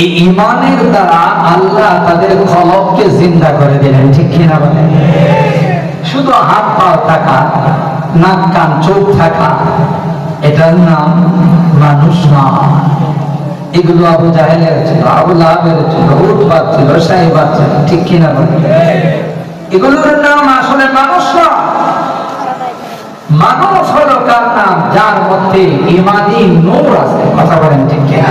এই ইমানের দ্বারা আল্লাহ তাদের খলককে জিন্দা করে দিলেন, ঠিক কিনা বলে শুধু হাত পা থাকা, নাক, কান, চোখ থাকা, এটার নাম মানুষ নয় এগুলো আবু জাহেলের ছিল, আবু ছিল ঠিক কিনা বলে এগুলোর নাম আসলে মানুষ নয় মানুষ হলো কার নাম? যার মধ্যে ইমানি নূর আছে, কথা বলেন ঠিক কিনা?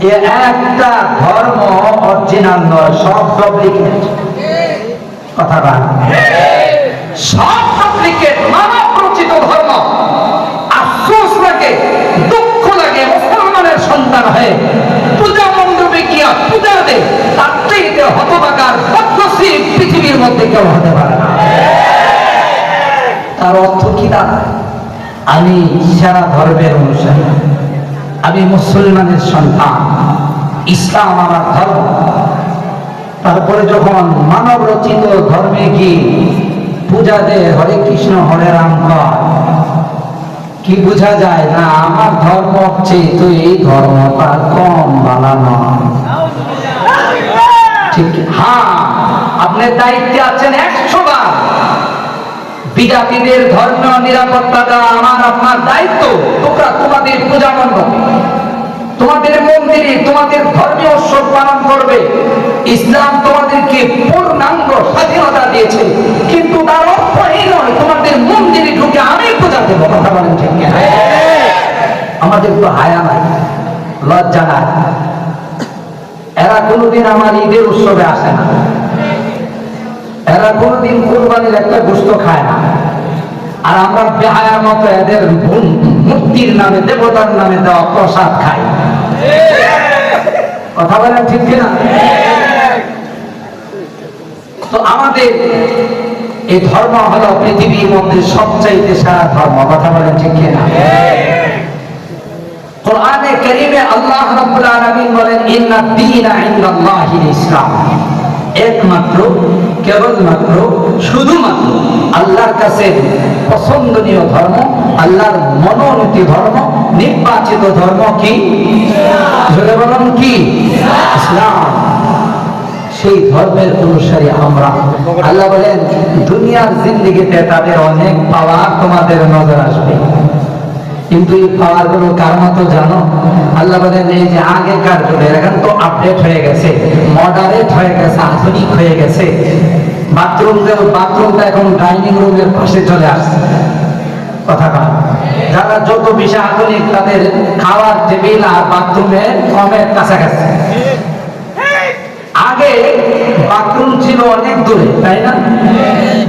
এ একটা ধর্ম অরিজিনাল নয় সব ডুপ্লিকেট কথা বল সব ডুপ্লিকেট মানব রচিত ধর্ম। আফসোস লাগে, দুঃখ লাগে, মুসলমানের সন্তান হয়ে। পূজা মণ্ডপে গিয়া পূজা দে, তার চাইতে হতবাকার পদ্মশ্রী পৃথিবীর মধ্যে কেউ হতে পারে না। তার অর্থ কি দাঁড়ায় আমি সারা ধর্মের অনুসারী। আমি মুসলমানের সন্তান। ইসলাম আমার ধর্ম। তারপরে যখন মানব রচিত ধর্মে গিয়ে পূজা দে হরে কৃষ্ণ, হরে রাম, কি। বোঝা যায় না, আমার ধর্ম চেয়ে তো এই ধর্মটা কম বানানো ঠিক হ্যাঁ আপনি দায়িত্বে আছেন একশো বার। বিজাতিদের ধর্ম নিরাপত্তাটা আমার, আপনার দায়িত্ব। তোমরা তোমাদের পূজা মণ্ডপ। তোমাদের ধর্মীয় উৎসব পালন করবে। ইসলাম তোমাদেরকে পূর্ণাঙ্গ স্বাধীনতা দিয়েছে। কিন্তু তার অর্থ এই নয়, তোমাদের মন্দিরে ঢুকে আমি পূজা দেবো, কথা বলেন ঠিক আমাদের তো হায়া নাই, লজ্জা নাই। এরা কোনোদিন আমার ঈদের উৎসবে আসে না। এরা কোনোদিন কোরবানির একটা গোস্ত খায় না। আর আমরা বেহায়ার মতো এদের মূর্তির নামে, দেবতার নামে দেওয়া প্রসাদ খাই। কথা বলেন ঠিক কিনা? তো আমাদের এই ধর্ম হলো পৃথিবীর মধ্যে সবচাইতে সারা ধর্ম, কথা বলেন ঠিক কিনা? কোরআনে কারীমে আল্লাহ রাব্বুল আলামিন বলেন, ইন্না দীনা ইনদাল্লাহিল ইসলাম। একমাত্র, কেবলমাত্র, শুধুমাত্র আল্লাহর কাছে পছন্দনীয় ধর্ম, আল্লাহর মনোনীত ধর্ম নির্বাচিত ধর্ম কি? ইসলাম। সেই ধর্মের অনুসারী আমরা। আল্লাহ বলেন, দুনিয়ার জিন্দিগিতে তাদের অনেক পাওয়ার তোমাদের নজর আসবে। কিন্তু এই পাওয়ারগুলো কার মতো জানো। আল্লাহ বলেন, এই যে আগেকার যুগের এখন তো আপডেট হয়ে গেছে মডারেট হয়ে গেছে, আধুনিক হয়ে গেছে। বাথরুম বাথরুমটা এখন ডাইনিং রুমের পাশে চলে আসছে। যারা যত বেশি আধুনিক, তাদের খাওয়ার টেবিল আর বাথরুমে কমের কাছাকাছি। আগে বাথরুম ছিল অনেক দূরে, তাই না?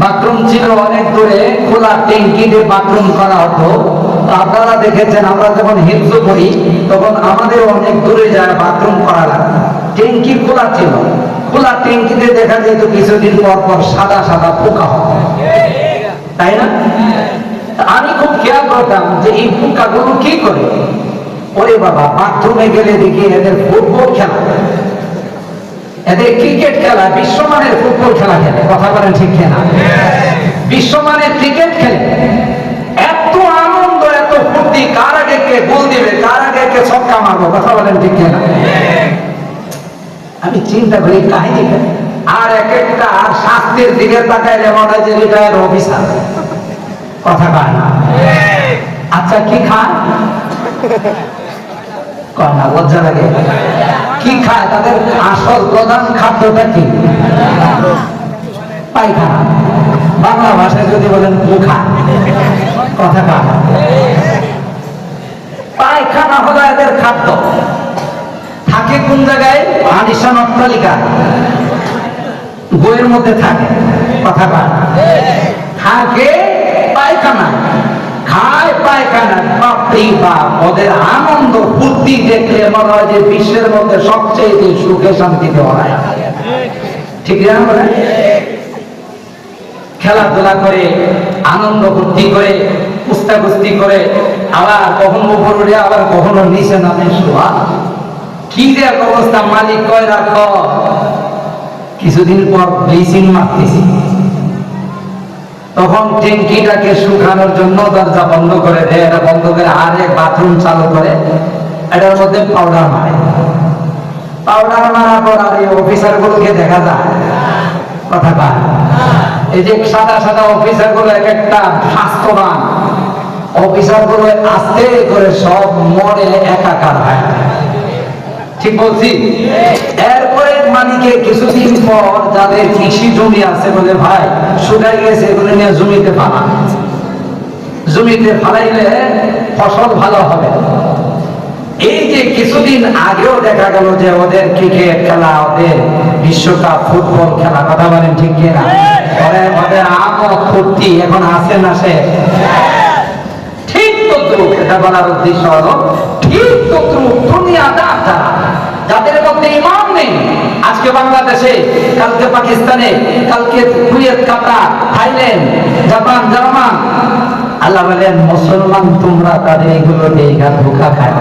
বাথরুম ছিল অনেক দূরে, খোলা ট্যাঙ্কি দিয়ে বাথরুম করা হতো। আপনারা দেখেছেন, আমরা যখন হিন্দু করি তখন আমাদের অনেক দূরে যায় বাথরুম করা লাগে। ট্যাঙ্কি খোলা ছিল। খোলা ট্যাঙ্কিতে দেখা যেত, কিছুদিন পর পর সাদা সাদা পোকা হতো তাই না? আমি খুব খেয়াল করতাম যে এই পোকাগুলো কি করে? ওরে বাবা, বাথরুমে গেলে দেখি এদের ফুটবল খেলা। এদের ক্রিকেট খেলা, বিশ্বমানের ফুটবল খেলা খেলে। কথা বলেন ঠিক না বিশ্বমানের ক্রিকেট খেলে। এত আনন্দ, এত ফুর্তি, কার আগে কে গোল দিবে, কার আগে কে ছক্কা মারবো, কথা বলেন ঠিক খেলা আমি চিন্তা করি, কাহিনী? আর এক একটা আর শাস্তির দিকে তাকাইলে মনে হয় যে রিটায়ার অফিসার কথা কয় না। আচ্ছা কি খায়? কয় না, লজ্জা লাগে। কি খায়? তাদের আসল প্রধান খাদ্যটা কি? পায়খানা। বাংলা ভাষায় যদি বলেন, মুখা। কথা কা পায়খানা হলো এদের খাদ্য। থাকে কোন জায়গায়? আলিশান অট্টালিকা। বইয়ের মধ্যে থাকে। কথা কা থাকে পায়খানা। খায় পায়খানা বাপ, ওদের আনন্দ দেখলে মনে হয় যে বিশ্বের মধ্যে সবচেয়ে সুখে শান্তিতে ঠিক না খেলাধুলা করে, আনন্দ ফুর্তি করে কুস্তা কুস্তি করে, আবার কখনো উপর উঠে আবার কখনো নিচে নামে শোয়া। কি যে অবস্থা, মালিক কয়, রাখ। কিছুদিন পর ব্লিচিং মারতেছি। তখন ট্যাঙ্কিটাকে শুকানোর জন্য দরজা বন্ধ করে দেয়, এটা বন্ধ করে আরে বাথরুম চালু করে। এটার মধ্যে পাউডার মারে। পাউডার মারার পর আর এই অফিসার গুলোকে দেখা যায়। কথা কয়। এই যে সাদা সাদা অফিসারগুলো এক একটা স্বাস্থ্যবান। অফিসারগুলো আস্তে করে সব মরে একাকার হয়। ঠিক বলছি? মালিকে কিছুদিন পর যাদের কৃষি জমি আছে বলে ভাই শুকাই গেছে, এগুলো নিয়ে জমিতে ফালা। জমিতে ফালাইলে ফসল ভালো হবে। এই যে কিছুদিন আগেও দেখা গেল যে ওদের ক্রিকেট খেলা, ওদের বিশ্বকাপ ফুটবল খেলা, কথা বলেন ঠিক কিনা? ওদের আমদ ফুর্তি, এখন আছে না সে? ঠিক তদ্রুপ, এটা বলার উদ্দেশ্য হলো, ঠিক তদ্রুপ, দুনিয়াদার যারা, যাদের মধ্যে ইমান আজকে বাংলাদেশে, কালকে পাকিস্তানে, কালকে Kuwait, Qatar, Thailand, Japan, German. আল্লাহ বলেন, মুসলমান তোমরা তাদের এগুলো দেখা ধোকা খায়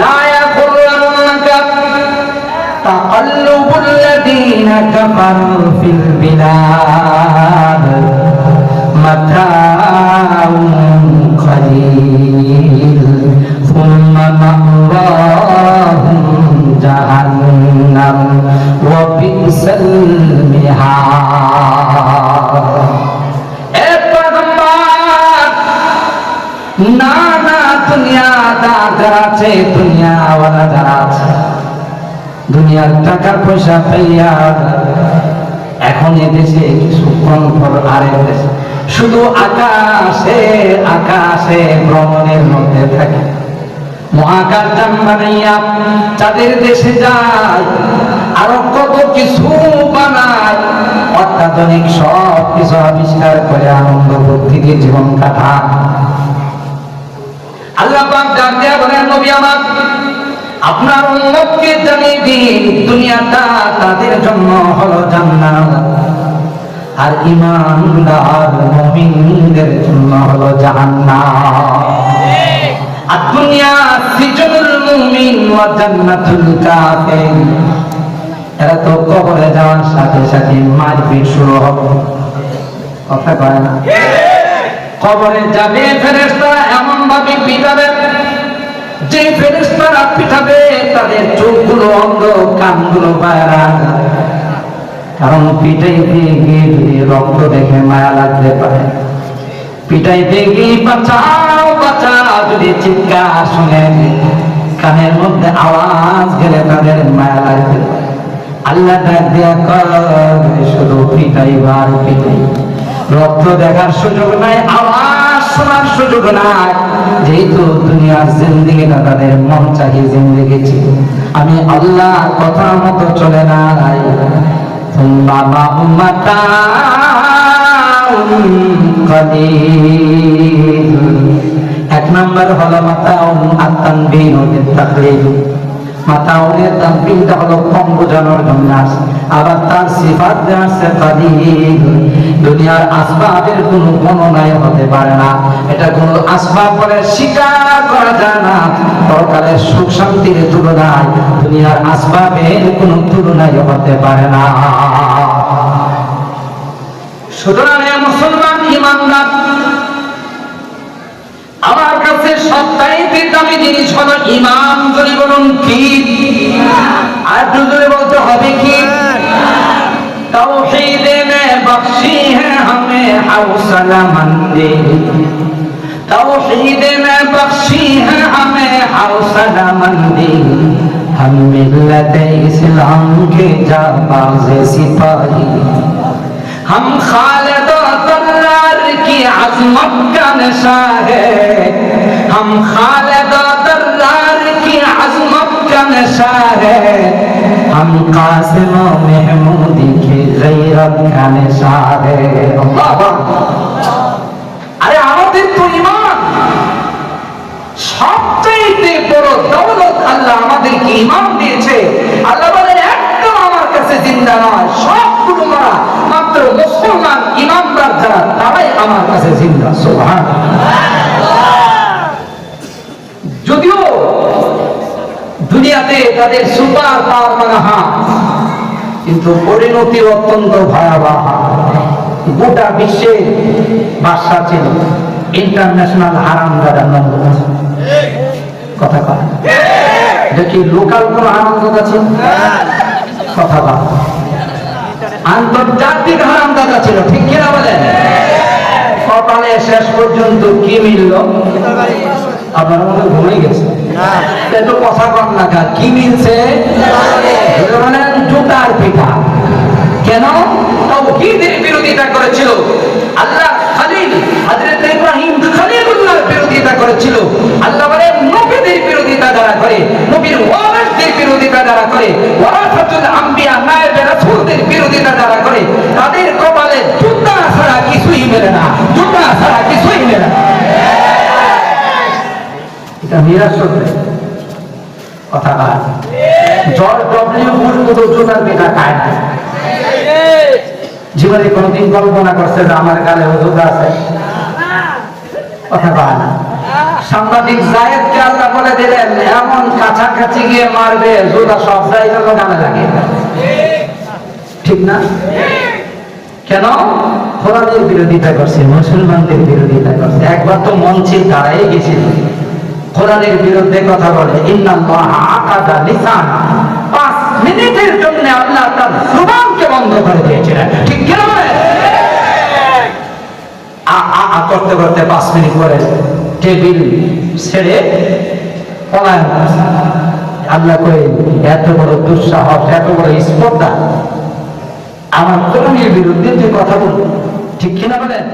লায়া করলাকা তাকাল্লুবুল লাযীনা কাফারু ফিল বিলাদ মাতাউন আছে দুনিয়াওয়ালা যারা আছে, দুনিয়ার টাকা পয়সা পাইয়া এখন এদেশে কিছুক্ষণ পর আরেক দেশে। শুধু আকাশে আকাশে ভ্রমণের মধ্যে থাকে। মহাকাশ যান বানাইয়া দেশে যায়, আরও কত কিছু বানায়, অত্যাধুনিক সব কিছু আবিষ্কার করে আনন্দ বুদ্ধিতে জীবন কাটায়। আল্লাহ আপনার উম্মতকে জানিয়ে দিন, দুনিয়াটা তাদের জন্য হলো জান্নাত। আর ইমানদার মুমিনদের জন্য হলো জাহান্নাম। দুনিয়া সিজনুল মুমিন ওয়া জান্নাতুল কাফির। এরা তো কবরে যাওয়ার সাথে সাথে মারপিট শুরু হবে। কথা কয় না? কবরে যাবে ফেরেশতারা এমন ভাবে পিটাবে যে ফেরেশতারা পিটাবে তাদের চোখগুলো, অন্ধ কানগুলো বাইরা কারণ পিটাইতে গিয়ে যদি রক্ত দেখে মায়া লাগতে পারে। পিটাইতে গিয়ে বাঁচাও বাঁচাও, যদি চিৎকার শুনে কানের মধ্যে আওয়াজ গেলে তাদের মায়া লাগতে আল্লাহ ডাক দিয়া কয় শুধু পিটাইবার পিটাই রক্ত দেখার সুযোগ নাই, আওয়াজ শোনার সুযোগ নাই। যেহেতু দুনিয়ার জিন্দিগিটা তাদের মন চাহিয়ে জিন্দিগি ছিল। আমি আল্লাহ কথা মতো চলে নাই। মাতা এক নম্বর হলো মাতা আত্মান বিনোদের তাকলিদ তানবিনটা হলো কম বোঝানোর জন্য আসে আবার তার সিফাত কাদির। দুনিয়ার আসবাবের কোনো গণনায় হতে পারে না। এটা কোনো আসবাব বলে স্বীকার করা যায় না। পরকালের সুখ শান্তির তুলনায় দুনিয়ার আসবাবের কোনো তুলনায় হতে পারে না। সুতরাং মুসলমান سلامن دے توحید میں بخشی ہے ہمیں حوصلہ مندی ہم ملت اسلام کے جا باز سپاہی ہم خالد و طرار کی عظمت کا نشہ ہے ہم خالد و طرار کی عظمت کا نشہ ہے ہم قاسم و محمودی আমাদের তো ইমান সবচেয়ে বড় দৌলত আল্লাহ আমাদেরকে ইমান দিয়েছে। আল্লাহ বলেন, একদম আমার কাছে চিন্তা নয়। সবগুলো মারা মাত্র মুসলমান ইমানদার যারা, তারাই আমার কাছে জিন্দা। সোহান যদিও দুনিয়াতে তাদের সুপার পাওয়ার মানা হাত কিন্তু পরিণতি অত্যন্ত ভয়াবহ। গোটা বিশ্বে বাদশা ছিল। ইন্টারন্যাশনাল হারাম দাদা নন্দ কথা কথা দেখি লোকাল কোন আনন্দ আছে কথা কথা আন্তর্জাতিক হারাম দাদা ছিল। ঠিক কিনা বলেন? কপালে শেষ পর্যন্ত কি মিলল? আপনার মধ্যে ঘুমিয়ে গেছে। একটু কথা না কি মিলছে? জুতার পিঠা। কেন? তাওহীদের বিরোধিতা করেছিল। আল্লাহ খালিল হযরত ইব্রাহিম খলিলুল্লাহর বিরোধিতা করেছিল। আল্লাহ বলেন নবীদের বিরোধিতা যারা করে নবীর ওয়ারিসদের বিরোধিতা যারা করে ওয়ারাসাতুল আম্বিয়া নায়েবে রাসূলদের বিরোধিতা যারা করে তাদের কপালে জুতা ছাড়া কিছুই মেলে না জুতা ছাড়া কিছুই মেলে না। এটা নিরাশ কথা না জর্জ ডব্লিউ বুশ মতো জোতার পিঠা খায় না জীবনে কোনোদিন কল্পনা করছে যে আমার গালে জুতা আছে। সাংবাদিক আল্লাহ বলে দিলেন, এমন কাছাকাছি গিয়ে মারবে সব জায়গায় গানে লাগে ঠিক না? কেন? বিরোধিতা করছে, মুসলমানদের বিরোধিতা করছে। একবার তো মঞ্চে দাঁড়াই গেছিল। কোরআনের বিরুদ্ধে কথা বলে, ইন্নাল্লাহ আকাদা লিসান। পাঁচ মিনিটের জন্য আল্লাহ তার জুবানকে বন্ধ করে দিয়েছিলেন। ঠিক কেন? করতে করতে পাঁচ মিনিট পরে টেবিল ছেড়ে পলায়ন। আল্লাহ করে এত বড় দুঃসাহস, এত বড় স্পর্ধা আমার তরুণীর বিরুদ্ধে তুই কথা বল ঠিক কিনা বলেন